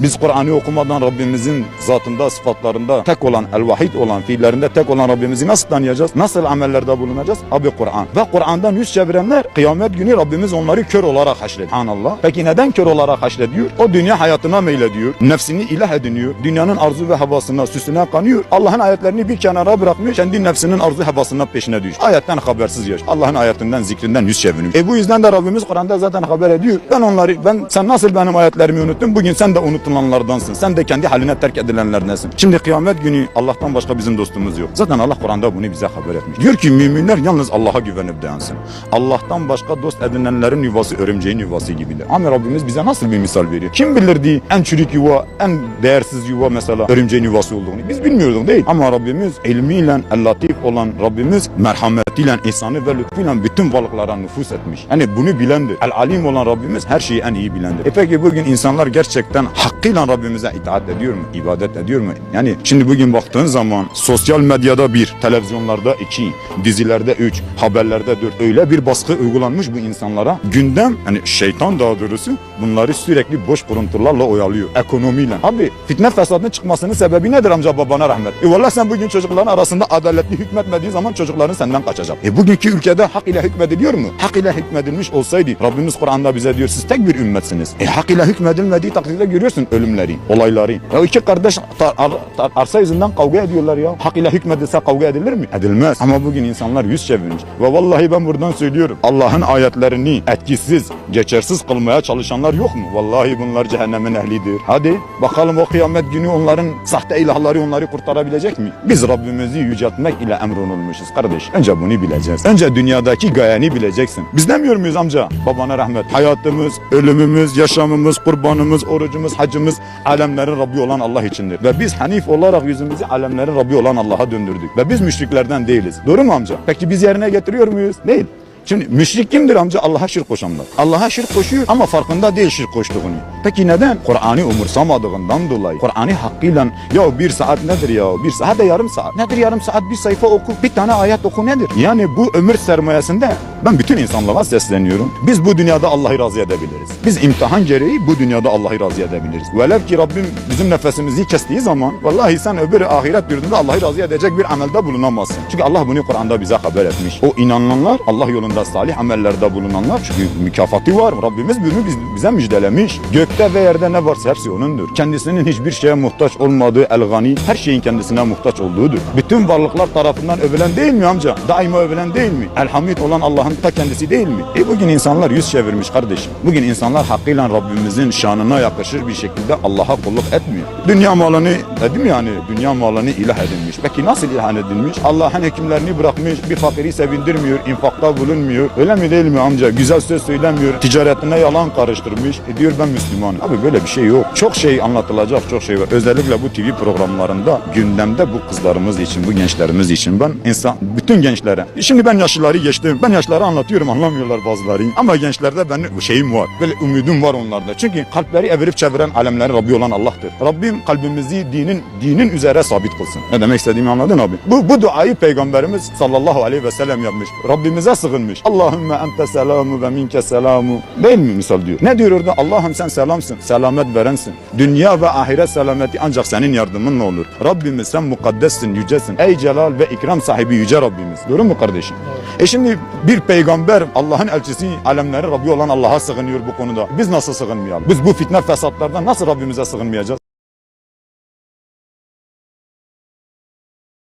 Biz Kur'an'ı okumadan Rabbimizin zatında, sıfatlarında tek olan, el-vahid olan, fiillerinde tek olan Rabbimizi nasıl tanıyacağız? Nasıl amellerde bulunacağız? Abi Kur'an. Ve Kur'an'dan yüz çevirenler kıyamet günü Rabbimiz onları kör olarak haşrediyor. Subhanallah. Peki neden kör olarak haşrediyor? O dünya hayatına meylediyor. Nefsini ilah ediniyor. Dünyanın arzu ve havasına, süsüne kanıyor. Allah'ın ayetlerini bir kenara bırakmış. Kendi nefsinin arzu havasına peşine düşüyor. Ayetten habersiz yaşıyor. Allah'ın ayetinden, zikrinden yüz çeviriyor. E bu yüzden de Rabbimiz Kur'an'da zaten haber ediyor. Ben onları, ben sen nasıl benim ayetlerimi unuttun? Bugün sen de unutulanlardansın. Sen de kendi haline terk edilenlerdensin. Şimdi kıyamet günü Allah'tan başka bizim dostumuz yok. Zaten Allah Kur'an'da bunu bize haber etmiş. Diyor ki müminler yalnız Allah'a güvenip dayansın. Allah'tan başka dost edinenlerin yuvası örümceğin yuvası gibidir. Ama Rabbimiz bize nasıl bir misal veriyor? Kim bilirdi en çürük yuva, en değersiz yuva mesela örümceğin yuvası olduğunu? Biz bilmiyorduk değil. Ama Rabbimiz ilmiyle, el-latif olan Rabbimiz merhametiyle, ihsanı ve lütfuyla bütün varlıklara nüfus etmiş. Yani bunu bilendir. El-alim olan Rabbimiz her şeyi en iyi bilendir. E peki bugün insanlar gerçekten hakkıyla Rabbimize itaat ediyor mu? İbadet ediyor mu? Yani şimdi bugün baktığın zaman sosyal medyada bir, televizyonlarda iki, dizilerde üç, haberlerde dört öyle bir baskı uygulanmış bu insanlara. Gündem, yani şeytan daha doğrusu bunları sürekli boş kuruntularla oyalıyor. Ekonomiyle. Abi fitne fesadının çıkmasının sebebi nedir amca babana rahmet? E vallahi sen bugün çocukların arasında adaletli hükmetmediği zaman çocukların senden kaçacak. E bugünkü ülkede hak ile hükmediliyor mu? Hak ile hükmedilmiş olsaydı Rabbimiz Kur'an'da bize diyor siz tek bir ümmetsiniz. E hak ile hükmedilmediği takdirde görüyorsun ölümleri, olayları. Ya iki kardeş tar- ar- tar- arsa yüzünden kavga ediyorlar ya. Hak ile hükmedilse kavga edilir mi? Edilmez. Ama bugün insanlar yüz çevirmiş. Ve vallahi ben buradan söylüyorum. Allah'ın ayetlerini etkisiz, geçersiz kılmaya çalışanlar yok mu? Vallahi bunlar cehennemin ehlidir. Hadi bakalım o kıyamet günü onların sahte ilahları onları kurtarabilecek mi? Biz Rabbimizi yüceltmek ile emrolunmuşuz kardeş. Önce bunu bileceğiz. Önce dünyadaki gayeni bileceksin. Biz demiyor muyuz amca? Babana rahmet. Hayatımız, ölümümüz, yaşamımız, kurbanımız, orucumuz, hacımız alemlerin Rabbi olan Allah içindir. Ve biz Hanif olarak yüzümüzü alemlerin Rabbi olan Allah'a döndürdük. Ve biz müşriklerden değiliz. Doğru mu amca? Peki biz yerine getiriyor muyuz? Değil. Şimdi müşrik kimdir amca? Allah'a şirk koşanlar. Allah'a şirk koşuyor ama farkında değil şirk koştuğunu. Peki neden? Kur'an'ı umursamadığından dolayı. Kur'an'ı hakkıyla ya bir saat nedir ya? Bir saat de yarım saat. Nedir yarım saat? Bir sayfa oku. Bir tane ayet oku nedir? Yani bu ömür sermayesinde ben bütün insanlara sesleniyorum. Biz bu dünyada Allah'ı razı edebiliriz. Biz imtihan gereği bu dünyada Allah'ı razı edebiliriz. Velev ki Rabbim bizim nefesimizi kestiği zaman vallahi sen öbür ahiret yurdunda Allah'ı razı edecek bir amelde bulunamazsın. Çünkü Allah bunu Kur'an'da bize haber etmiş. O inananlar Allah yolunda salih amellerde bulunanlar çünkü mükafatı var. Rabbimiz bunu biz- bize müjdelemiş. Gökte ve yerde ne varsa hepsi onundur. Kendisinin hiçbir şeye muhtaç olmadığı el-gani her şeyin kendisine muhtaç olduğudur. Bütün varlıklar tarafından övülen değil mi amca? Daima övülen değil mi? Elhamid olan Allah'ın ta kendisi değil mi? E bugün insanlar yüz çevirmiş kardeşim. Bugün insanlar hakkıyla Rabbimizin şanına yakışır bir şekilde Allah'a kulluk etmiyor. Dünya malını dedim yani dünya malını ilah edinmiş. Peki nasıl ilah edilmiş? Allah'ın hükümlerini bırakmış, bir fakiri sevindirmiyor, infakta bulunmuyor. Öyle mi değil mi amca? Güzel söz söylemiyor, ticaretine yalan karıştırmış. E diyor ben Müslümanım. Abi böyle bir şey yok. Çok şey anlatılacak, çok şey var. Özellikle bu TV programlarında gündemde bu kızlarımız için, bu gençlerimiz için ben insan, bütün gençlere. Şimdi ben yaşlıları geçtim. Ben yaşlıları anlatıyorum anlamıyorlar bazıları. Ama gençlerde benim şeyim var. Böyle umudum var onlarda. Çünkü kalpleri evirip çeviren alemlerin Rabbi olan Allah'tır. Rabbim kalbimizi dinin dinin üzere sabit kılsın. Ne demek istediğimi anladın abi? Bu, bu duayı Peygamberimiz sallallahu aleyhi ve sellem yapmış. Rabbimize sığınmış. Allahümme ente selamu ve minke selamu. Değil mi misal diyor. Ne diyor orada? Allah'ım sen selamsın. Selamet verensin. Dünya ve ahiret selameti ancak senin yardımınla olur. Rabbimiz sen mukaddessin, yücesin. Ey celal ve ikram sahibi yüce Rabbimiz. Doğru mu kardeşim? E şimdi bir peygamber Allah'ın elçisi alemlerin Rabbi olan Allah'a sığınıyor bu konuda. Biz nasıl sığınmayalım? Biz bu fitne fesatlardan nasıl Rabbimize sığınmayacağız?